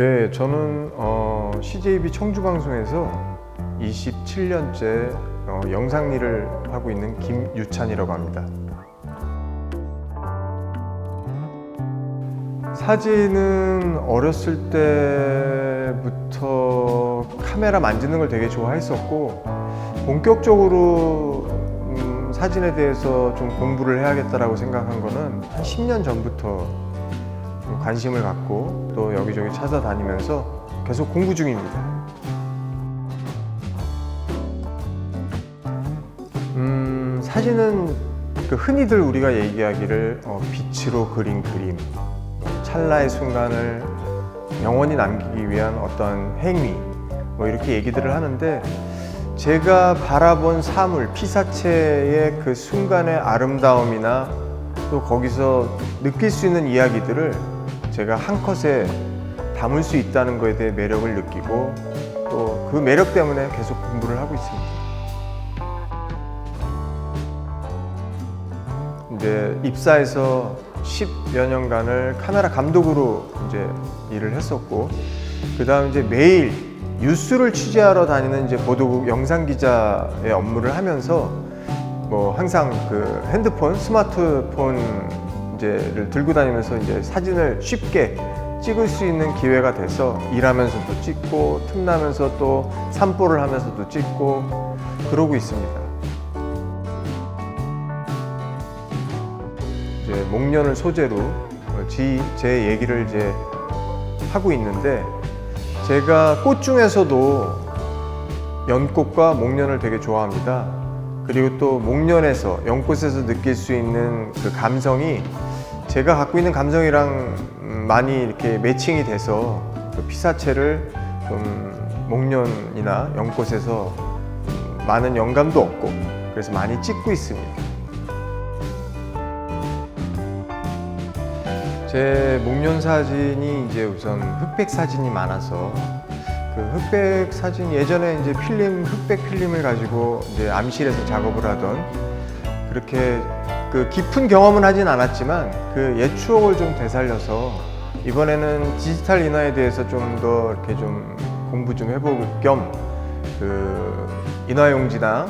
네, 저는 어, CJB 청주 방송에서 27년째 어, 영상 일을 하고 있는 김유찬이라고 합니다. 사진은 어렸을 때부터 카메라 만지는 걸 되게 좋아했었고 본격적으로 음, 사진에 대해서 좀 공부를 해야겠다라고 생각한 거는 한 10년 전부터 좀 관심을 갖고 또 여기저기 찾아다니면서 계속 공부 중입니다. 음, 사진은 그 흔히들 우리가 얘기하기를 어, 빛으로 그린 그림, 찰나의 순간을 영원히 남기기 위한 어떤 행위, 뭐 이렇게 얘기들을 하는데 제가 바라본 사물, 피사체의 그 순간의 아름다움이나 또 거기서 느낄 수 있는 이야기들을 제가 한 컷에 담을 수 있다는 것에 대해 매력을 느끼고 또 그 매력 때문에 계속 공부를 하고 있습니다. 이제 입사해서 10여 년간을 카메라 감독으로 이제 일을 했었고 그다음 이제 매일 뉴스를 취재하러 다니는 이제 보도국 영상 기자의 업무를 하면서 뭐 항상 그 핸드폰, 스마트폰 이제를 들고 다니면서 이제 사진을 쉽게 찍을 수 있는 기회가 돼서 일하면서도 찍고 틈나면서 또 산보를 하면서도 찍고 그러고 있습니다. 이제 목련을 소재로 어, 지- 제 얘기를 이제 하고 있는데 제가 꽃 중에서도 연꽃과 목련을 되게 좋아합니다. 그리고 또 목련에서 연꽃에서 느낄 수 있는 그 감성이 제가 갖고 있는 감성이랑 음, 많이 이렇게 매칭이 돼서 그 피사체를 좀 목련이나 연꽃에서 음, 많은 영감도 얻고 그래서 많이 찍고 있습니다. 제 목련 사진이 이제 우선 흑백 사진이 많아서 그 흑백 사진 예전에 이제 필름 흑백 필름을 가지고 이제 암실에서 작업을 하던 그렇게 그 깊은 경험은 하진 않았지만 그 옛 추억을 좀 되살려서 이번에는 디지털 인화에 대해서 좀 더 이렇게 좀 공부 좀 해볼 겸그 인화용지나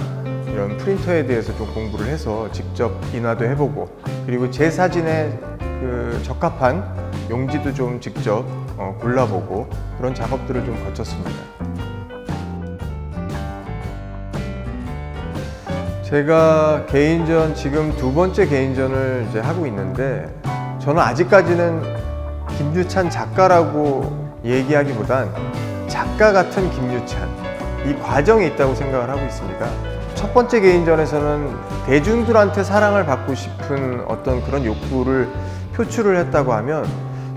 이런 프린터에 대해서 좀 공부를 해서 직접 인화도 해보고 그리고 제 사진에 그 적합한 용지도 좀 직접 어, 골라보고 그런 작업들을 좀 거쳤습니다. 제가 개인전 지금 두 번째 개인전을 이제 하고 있는데 저는 아직까지는 김유찬 작가라고 얘기하기보단 작가 같은 김유찬 이 과정에 있다고 생각을 하고 있습니다. 첫 번째 개인전에서는 대중들한테 사랑을 받고 싶은 어떤 그런 욕구를 표출을 했다고 하면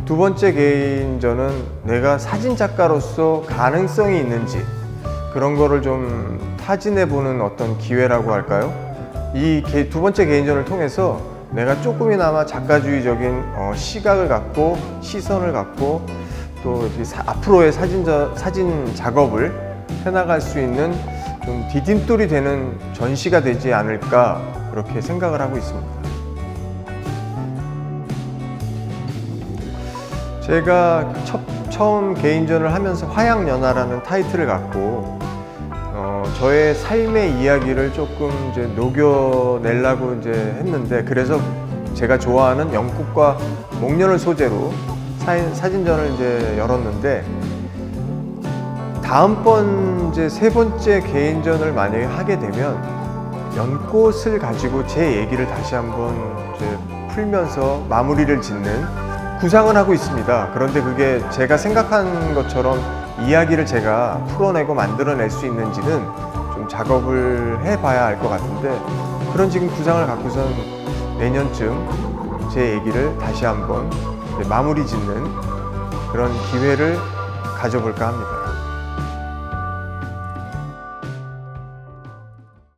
두 번째 개인전은 내가 사진 작가로서 가능성이 있는지 그런 거를 좀 타진해 보는 어떤 기회라고 할까요? 이 두 번째 개인전을 통해서 내가 조금이나마 작가주의적인 어, 시각을 갖고 시선을 갖고 또 앞으로의 사진 사진 작업을 해나갈 수 있는 좀 디딤돌이 되는 전시가 되지 않을까 그렇게 생각을 하고 있습니다. 제가 첫, 처음 개인전을 하면서 화양연화라는 타이틀을 갖고 어, 저의 삶의 이야기를 조금 이제 녹여내려고 이제 했는데 그래서 제가 좋아하는 연꽃과 목련을 소재로 사, 사진전을 이제 열었는데 다음번 이제 세 번째 개인전을 만약에 하게 되면 연꽃을 가지고 제 얘기를 다시 한번 이제 풀면서 마무리를 짓는 구상은 하고 있습니다. 그런데 그게 제가 생각한 것처럼 이야기를 제가 풀어내고 만들어낼 수 있는지는 좀 작업을 해봐야 알 것 같은데 그런 지금 구상을 갖고선 내년쯤 제 얘기를 다시 한번 마무리 짓는 그런 기회를 가져볼까 합니다.